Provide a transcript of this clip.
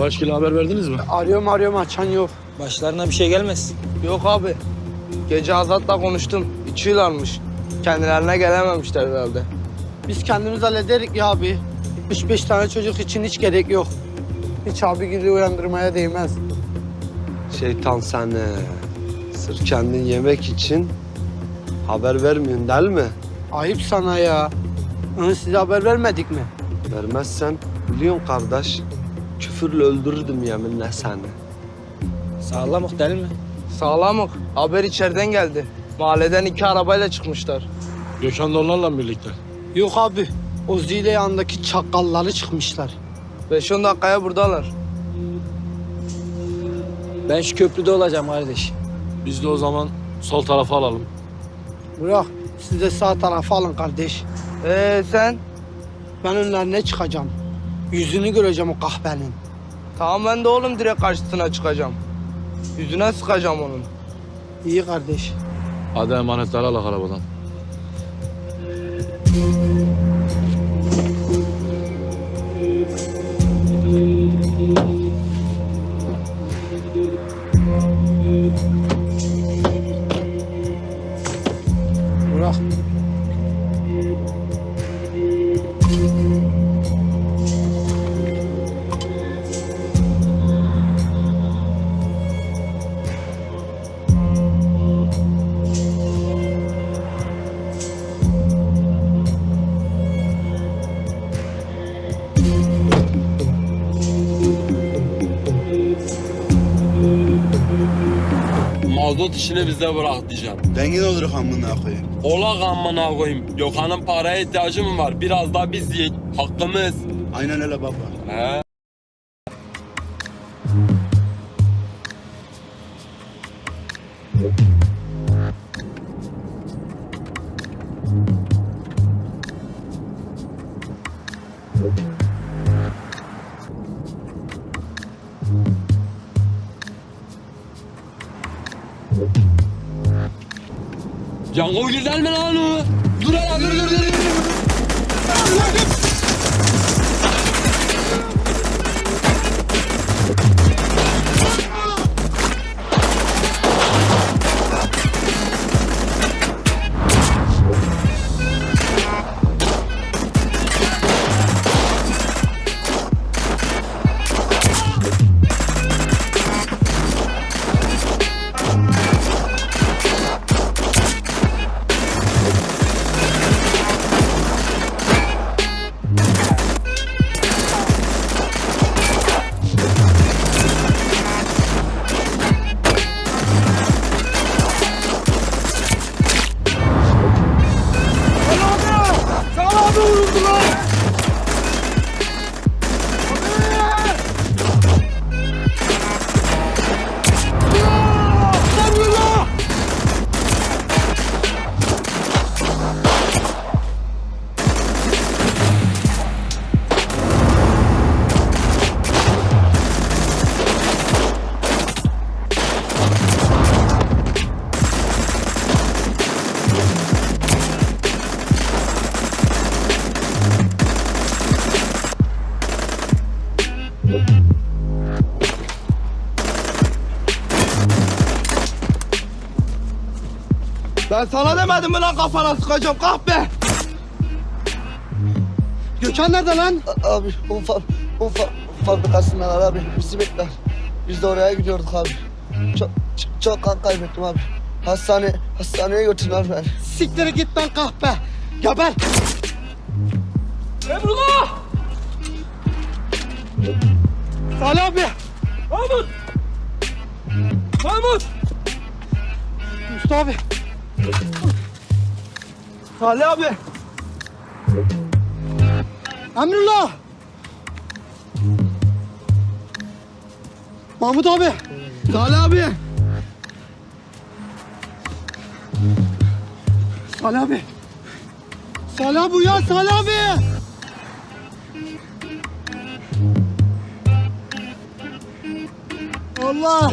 Savaşgil'e haber verdiniz mi? Arıyorum arıyorum açan yok. Başlarına bir şey gelmesin. Yok abi. Gece Azat'la konuştum. İçiyorlarmış. Kendilerine gelememişler herhalde. Biz kendimiz hallederik ya abi. Üç beş tane çocuk için hiç gerek yok. Hiç abi gibi uyandırmaya değmez. Şeytan seni. Sırf kendin yemek için haber vermiyorsun değil mi? Ayıp sana ya. Onu size haber vermedik mi? Vermezsen biliyorsun kardeş. Küfürle öldürürdüm yeminle seni. Sağlamık değil mi? Sağlamık. Haber içeriden geldi. Mahalleden iki arabayla çıkmışlar. Gökhan da onlarla mı birlikte? Yok abi. O zile yanındaki çakalları çıkmışlar. 5-10 dakikaya buradalar. Ben şu köprüde olacağım kardeş. Biz de o zaman sol tarafa alalım. Bırak siz de sağ tarafa alın kardeş. Ee sen? Ben önlerine çıkacağım. Yüzünü göreceğim o kahvenin. Tamam ben de oğlum direkt karşısına çıkacağım. Yüzüne sıkacağım onun. İyi kardeş. Hadi emanetleri al arabadan. Mazot işini bize bırak diyeceğim. Dengin olur amına koyayım. Ola amına koyayım. Gökhan'ın paraya ihtiyacı mı var? Biraz da biz yiyek. Hakkımız. Aynen öyle baba. He. Cango güzel mi lan o? Dur dur dur dur. dur. Ben sana demedim mi lan kafana sıkacağım kahpe? Gökhan nerede lan? Abi un, fa un fa fabrikasındalar abi. Bizi bekler. Biz de oraya gidiyorduk abi. Çok, çok, çok kan kaybettim abi. Hastane, hastaneye götürdüler beni. Siktir git lan kahpe. Geber. Salih abi. Mahmut! Mahmut! Mustafa abi. Salih abi. Emrullah. Mahmut abi. Salih abi. Salih abi. Salih abi uyan Salih abi. الله